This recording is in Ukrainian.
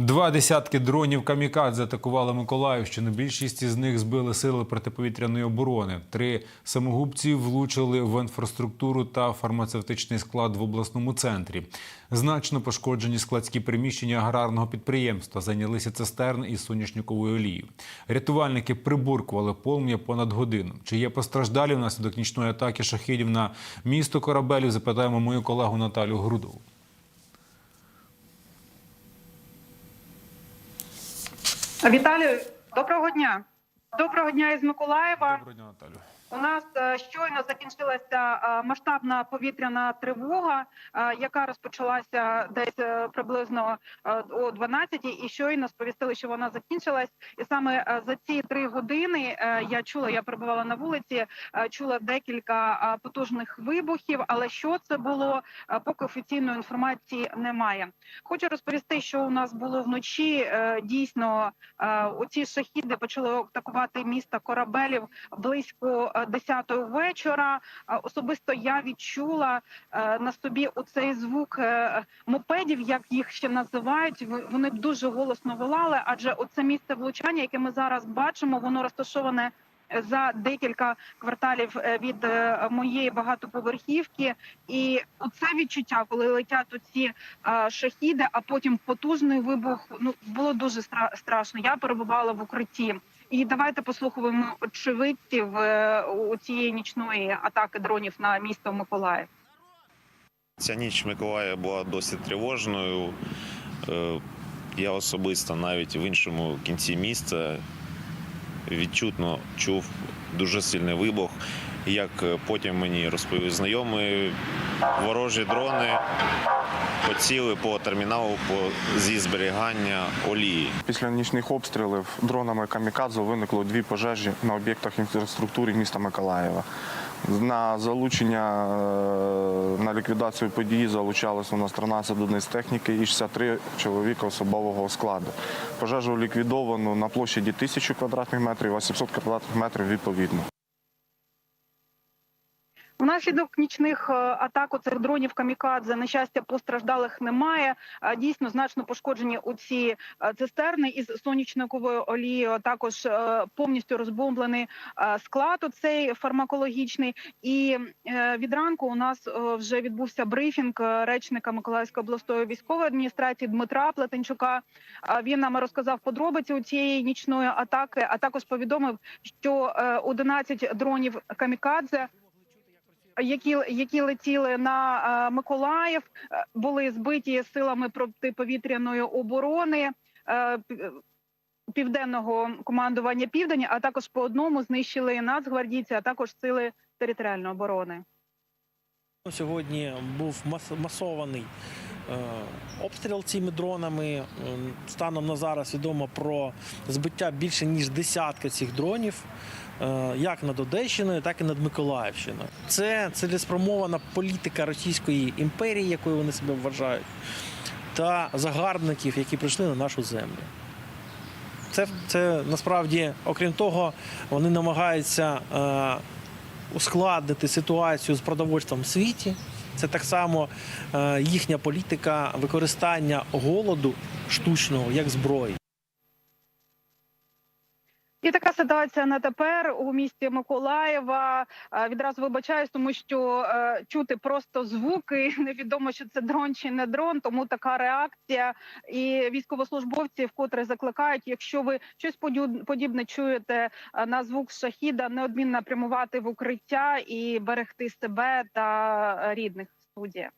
Два десятки дронів камікадзе атакували Миколаївщину. Більшість із них збили сили протиповітряної оборони. Три самогубці влучили в інфраструктуру та фармацевтичний склад в обласному центрі. Значно пошкоджені складські приміщення аграрного підприємства. Зайнялися цистерн із соняшниковою олією. Рятувальники прибуркували полум'я понад годину. Чи є постраждалі внаслідок нічної атаки шахідів на місто Корабелів? Запитаємо мою колегу Наталю Грудову. Віталію, доброго дня. Доброго дня із Миколаєва. Доброго дня, Наталю. У нас е, щойно закінчилася е, масштабна повітряна тривога, е, яка розпочалася десь приблизно о 12 і щойно сповістили, що вона закінчилась. І саме за ці три години я чула, я перебувала на вулиці, чула декілька потужних вибухів. Але що це було, поки офіційної інформації немає. Хочу розповісти, що у нас було вночі. Дійсно, оці шахіди почали атакувати місто Корабелів близько 10 вечора. Особисто я відчула е, на собі оцей звук е, мопедів, як їх ще називають. Вони дуже голосно волали, адже оце місце влучання, яке ми зараз бачимо, воно розташоване. е, За декілька кварталів від моєї багатоповерхівки, і оце відчуття, коли летять оці шахіди, а потім потужний вибух. Ну було дуже стра- страшно. Я перебувала в укритті. І давайте послухаємо очевидців е, у цієї нічної атаки дронів на місто Миколаїв. Ця ніч Миколая була досить тривожною. Е, Я особисто навіть в іншому кінці міста відчутно чув дуже сильний вибух. Як е, потім мені розповів знайомий, ворожі дрони поціли по терміналу по зі зберігання олії. Після нічних обстрілів дронами камікадзе виникло дві пожежі на об'єктах інфраструктури міста Миколаєва. На залучення е, на ліквідацію події залучалося у нас 13 одиниць техніки і 63 чоловіка особового складу. Пожежу ліквідовано на площаді 1000 квадратних метрів, а 700 квадратних метрів відповідно. Внаслідок нічних е, атак у цих дронів камікадзе на щастя постраждалих немає. Дійсно значно пошкоджені оці е, цистерни із сонячниковою олією. Також е, повністю розбомблений склад оцей фармакологічний. І від ранку у нас вже відбувся брифінг речника Миколаївської обласної військової адміністрації Дмитра Плетенчука. Е, Він нам розказав подробиці у цієї нічної атаки, а також повідомив, що е, 11 дронів камікадзе які, які летіли на е, Миколаїв, е, були збиті силами протиповітряної оборони е, південного командування Південь, а також по одному знищили нацгвардійці, а також сили територіальної оборони. Сьогодні був мас- масований обстріл цими дронами. Станом на зараз відомо про збиття більше ніж десятка цих дронів, е, як над Одещиною, так і над Миколаївщиною. Це цілеспрямована політика Російської імперії, якою вони себе вважають, та загарбників, які прийшли на нашу землю. Це, це насправді, окрім того, вони намагаються. Е, ускладнити ситуацію з продовольством в світі. Це так само е, їхня політика використання голоду штучного як зброї. І така ситуація на тепер у місті Миколаєва. Е, Відразу вибачаюсь, тому що е, чути просто звуки. Невідомо, що це дрон чи не дрон. Тому така реакція. І військовослужбовці вкотре закликають, якщо ви щось подібне чуєте е, на звук шахіда, неодмінно прямувати в укриття і берегти себе та рідних. Студія.